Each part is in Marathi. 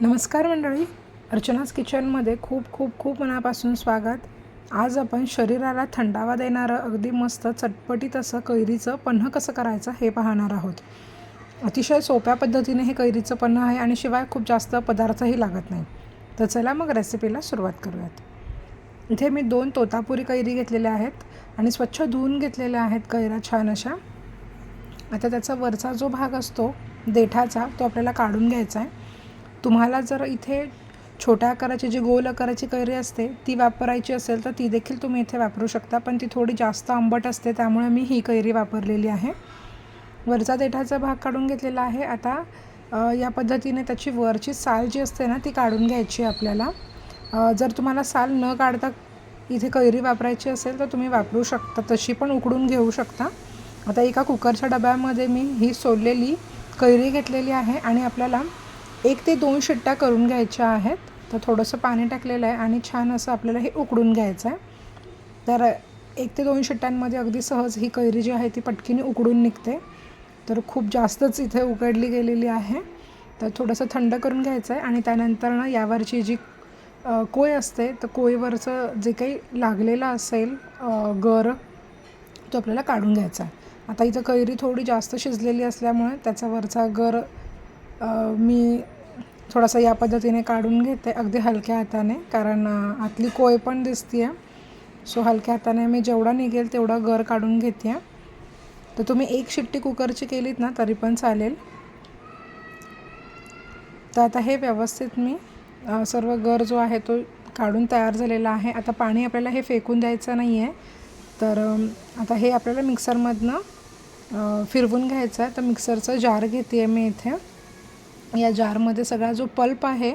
नमस्कार मंडळी. अर्चनाज किचनमध्ये खूप खूप खूप मनापासून स्वागत. आज आपण शरीराला थंडावा देणारं अगदी मस्त चटपटीत असं कैरीचं पन्ह कसं करायचं हे पाहणार आहोत. अतिशय सोप्या पद्धतीने हे कैरीचं पन्ह आहे आणि शिवाय खूप जास्त पदार्थही लागत नाही. तर चला मग रेसिपीला सुरुवात करूयात. इथे मी दोन तोतापुरी कैरी घेतलेल्या आहेत आणि स्वच्छ धुवून घेतलेल्या आहेत कैऱ्या छान अशा. आता त्याचा वरचा जो भाग असतो देठाचा तो आपल्याला काढून घ्यायचा आहे. तुम्हाला जर इथे छोट्या आकाराची जी गोल आकाराची कैरी असते ती वापरायची असेल तर ती देखील तुम्ही इथे वापरू शकता. पण ती थोडी जास्त आंबट असते त्यामुळे मी ही कैरी वापरलेली आहे. वरचा देठाचा भाग काढून घेतलेला आहे. आता या पद्धतीने त्याची वरची साल जी असते ना ती काढून घ्यायची आहे आपल्याला. जर तुम्हाला साल न काढता इथे कैरी वापरायची असेल तर तुम्ही वापरू शकता. तशी पण उकडून घेऊ शकता. आता एका कुकरच्या डब्यामध्ये मी ही सोललेली कैरी घेतलेली आहे आणि आपल्याला एक ते दोन शिट्ट्या करून घ्यायच्या आहेत. तर थोडंसं पाणी टाकलेलं आहे आणि छान असं आपल्याला हे उकडून घ्यायचं आहे. तर एक ते दोन शिट्ट्यांमध्ये अगदी सहज ही कैरी जी आहे ती पटकीने उकडून निघते. तर खूप जास्तच इथे उकडली गेलेली आहे. तर थोडंसं थंड करून घ्यायचं आहे आणि त्यानंतर ना यावरची जी कोय असते तर कोयवरचं जे काही लागलेलं असेल गर तो आपल्याला काढून घ्यायचा आहे. आता इथं कैरी थोडी जास्त शिजलेली असल्यामुळे त्याचा वरचा गर मी थोडासा या पद्धतीने काढून घेते अगदी हलक्या हाताने कारण आतली कोय पण दिसते आहे सो हलक्या हाताने मी जेवढा निघेल तेवढा गर काढून घेते आहे तर तुम्ही एक शिट्टी कुकरची केलीत ना तरी पण चालेल. तर आता हे व्यवस्थित मी सर्व गर जो आहे तो काढून तयार झालेला आहे. आता पाणी आपल्याला हे फेकून द्यायचं नाही आहे तर आता हे आपल्याला मिक्सरमधनं फिरवून घ्यायचं आहे तर मिक्सरचं जार घेते आहे मी इथे. या जारमध्ये सगळा जो पल्प आहे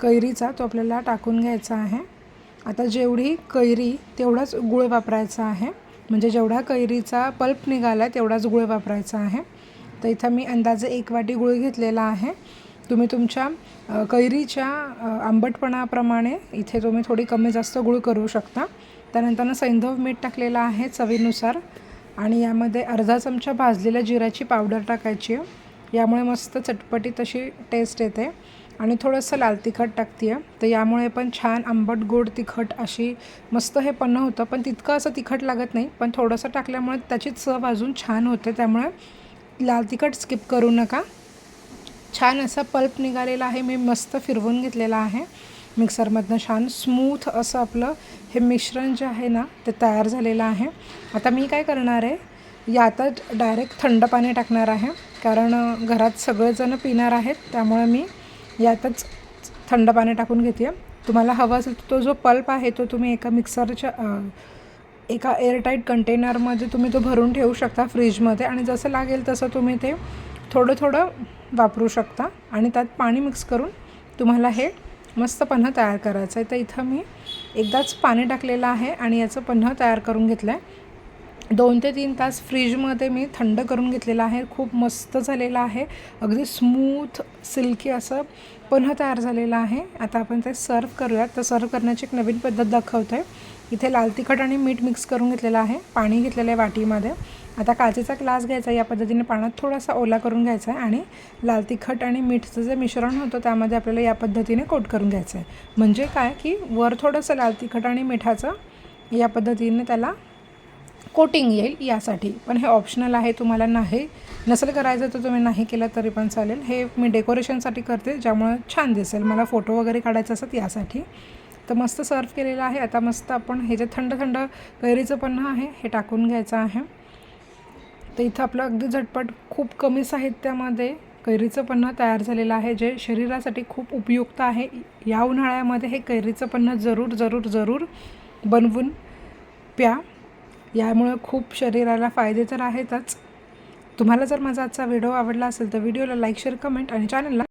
कैरीचा तो आपल्याला टाकून घ्यायचा आहे. आता जेवढी कैरी तेवढाच गुळ वापरायचा आहे. म्हणजे जेवढा कैरीचा पल्प निघाला आहे तेवढाच गुळ वापरायचा आहे. तर इथं मी अंदाजे एक वाटी गुळ घेतलेला आहे. तुम्ही तुमच्या कैरीच्या आंबटपणाप्रमाणे इथे तुम्ही थोडी कमी जास्त गुळ करू शकता. त्यानंतर सैंधव मीठ टाकलेलं आहे चवीनुसार. आणि यामध्ये अर्धा चमचा भाजलेल्या जिऱ्याची पावडर टाकायची आहे. यामुळे मस्त चटपटीत अशी टेस्ट येते. आणि थोडंसं लाल तिखट टाकते आहे तर यामुळे पण छान आंबट गोड तिखट अशी मस्त हे पन्ह होतं. पण तितकं असं तिखट लागत नाही. पण थोडंसं टाकल्यामुळे त्याची चव अजून छान होते. त्यामुळे लाल तिखट स्किप करू नका. छान असा पल्प निघालेला आहे. मी मस्त फिरवून घेतलेला आहे. मिक्सरमधनं छान स्मूथ असं आपलं हे मिश्रण जे आहे ना ते तयार झालेलं आहे. आता मी काय करणार आहे? यातच डायरेक्ट थंड पाणी टाकणार आहे. कारण घरात सगळेजण पिणार आहेत त्यामुळे मी यातच थंड पाणी टाकून घेते तुम्हाला हवं असेल तर तो जो पल्प आहे तो तुम्ही एका मिक्सरच्या एका एअरटाईट कंटेनरमध्ये तुम्ही तो भरून ठेवू शकता फ्रीजमध्ये. आणि जसं लागेल तसं तुम्ही ते थोडं थोडं वापरू शकता. आणि त्यात पाणी मिक्स करून तुम्हाला हे मस्त पन्ह तयार करायचं आहे तर इथं मी एकदाच पाणी टाकलेलं आहे आणि याचं पन्ह तयार करून घेतलं आहे दोन ते तीन तास फ्रीजमध्ये मी थंड करून घेतलेलं आहे. खूप मस्त झालेलं आहे. अगदी स्मूथ सिल्की असं पुन्हा तयार झालेलं आहे. आता आपण ते सर्व करूयात. तर सर्व करण्याची एक नवीन पद्धत दाखवते आहे इथे लाल तिखट आणि मीठ मिक्स करून घेतलेलं आहे. पाणी घेतलेलं आहे वाटीमध्ये. आता काचेचा ग्लास घ्यायचा या पद्धतीने पाण्यात थोडासा ओला करून घ्यायचा आहे आणि लाल तिखट आणि मीठचं जे मिश्रण होतं त्यामध्ये आपल्याला या पद्धतीने कोट करून घ्यायचं आहे. म्हणजे काय? की वर थोडंसं लाल तिखट आणि मिठाचं या पद्धतीने त्याला कोटिंग येईल यासाठी. पण हे ऑप्शनल आहे तुम्हाला नाही. नसेल करायचं तर तुम्ही नाही केलं तरी पण चालेल. हे मी डेकोरेशनसाठी करते ज्यामुळं छान दिसेल. मला फोटो वगैरे काढायचं असत यासाठी. तर मस्त सर्व केलेलं आहे. आता मस्त आपण हे जे थंड थंड कैरीचं पन्ह आहे हे टाकून घ्यायचं आहे. तर इथं आपलं अगदी झटपट खूप कमी साहित्यामध्ये कैरीचं पन्ह तयार झालेलं आहे जे शरीरासाठी खूप उपयुक्त आहे. या उन्हाळ्यामध्ये हे कैरीचं पन्ह जरूर जरूर जरूर बनवून प्या. यामुळं खूप शरीराला फायदे तर आहेतच. तुम्हाला जर माझा आजचा व्हिडिओ आवडला असेल तर व्हिडिओला लाईक शेअर कमेंट आणि चॅनलला